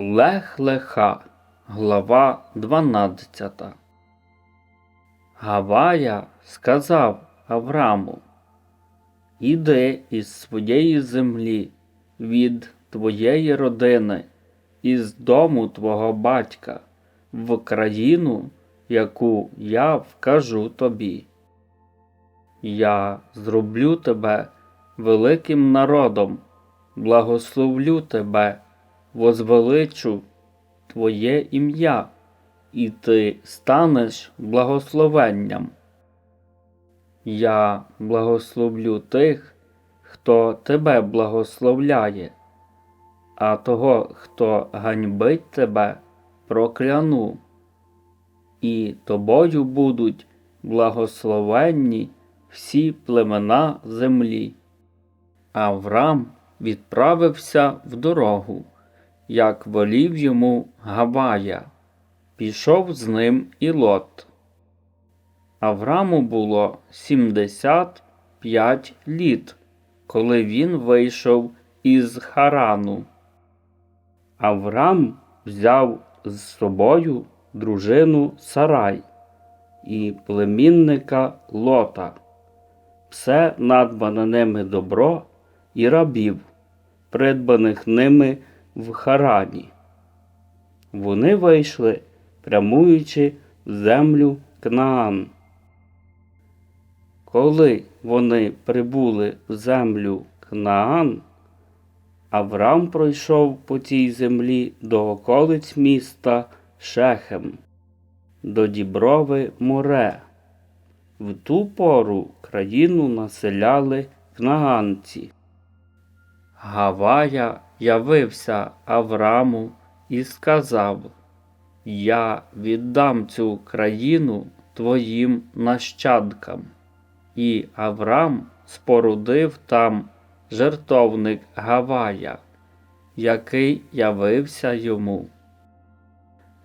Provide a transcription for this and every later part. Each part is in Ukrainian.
Лех Леха, глава 12. Гавая сказав Авраму, Іди із своєї землі, від твоєї родини, із дому твого батька, в країну, яку я вкажу тобі. Я зроблю тебе великим народом, благословлю тебе, возвеличу твоє ім'я, і ти станеш благословенням. Я благословлю тих, хто тебе благословляє, а того, хто ганьбить тебе, прокляну. І тобою будуть благословенні всі племена землі. Авраам відправився в дорогу, як волів йому Гавая. Пішов з ним і лот. Авраму було 75 літ, коли він вийшов із Харану. Аврам взяв з собою дружину Сарай і племінника Лота, все надбане ними добро і рабів, придбаних ними в Харані. Вони вийшли, прямуючи в землю Кнаан. Коли вони прибули в землю Кнаан, Авраам пройшов по цій землі до околиць міста Шехем, до Діброви море. В ту пору країну населяли кнаганці. Гавая явився Авраму і сказав: Я віддам цю країну твоїм нащадкам. І Авраам спорудив там жертовник Гавая, який явився йому.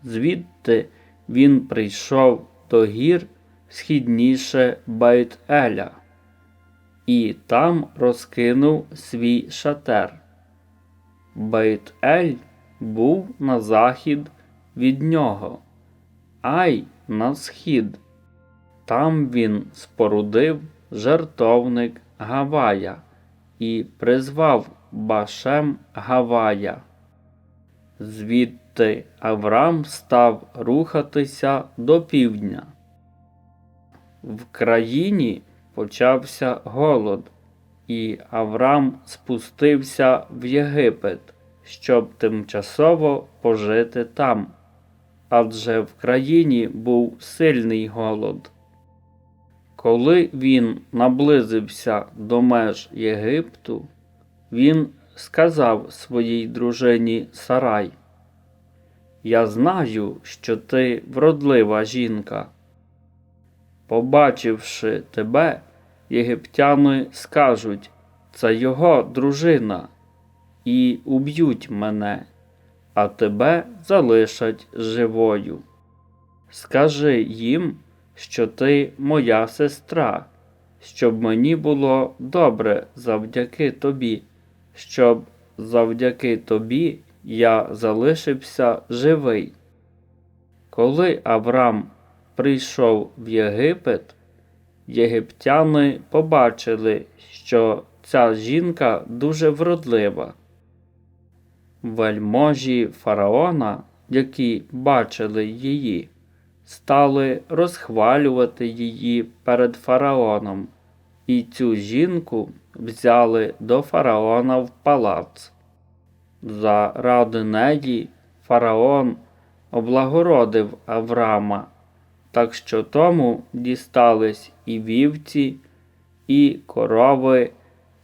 Звідти він прийшов до гір східніше Байт-Еля, і там розкинув свій шатер. Байт-Ель був на захід від нього, ай на схід. Там він спорудив жертовник Гавая і призвав Башем Гавая. Звідти Авраам став рухатися до півдня. В країні почався голод, і Авраам спустився в Єгипет, щоб тимчасово пожити там, адже в країні був сильний голод. Коли він наблизився до меж Єгипту, він сказав своїй дружині Сарай, Я знаю, що ти вродлива жінка. Побачивши тебе, єгиптяни скажуть, це його дружина, і уб'ють мене, а тебе залишать живою. Скажи їм, що ти моя сестра, щоб мені було добре завдяки тобі, щоб завдяки тобі я залишився живий. Коли Авраам прийшов в Єгипет, єгиптяни побачили, що ця жінка дуже вродлива. Вельможі фараона, які бачили її, стали розхвалювати її перед фараоном, і цю жінку взяли до фараона в палац. Заради неї фараон облагородив Авраама, так що тому дістались і вівці, і корови,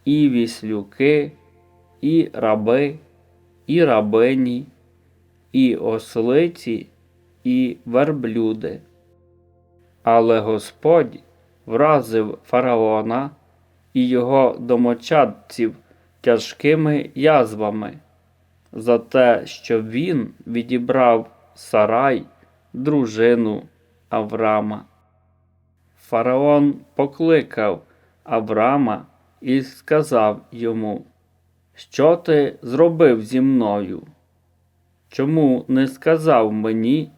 і віслюки, і раби, і рабині, і ослиці, і верблюди. Але Господь вразив фараона і його домочадців тяжкими язвами за те, що він відібрав сарай, дружину Авраама. Фараон покликав Авраама і сказав йому, Що ти зробив зі мною? чому не сказав мені,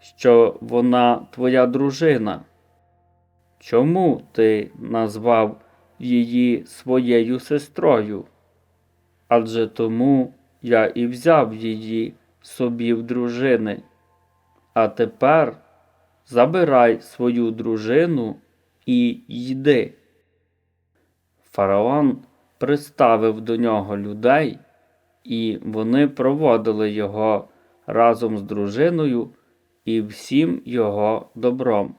що вона твоя дружина? Чому ти назвав її своєю сестрою? Адже тому я і взяв її собі в дружини. А тепер забирай свою дружину і йди. Фараон приставив до нього людей, і вони проводили його разом з дружиною і всім його добром.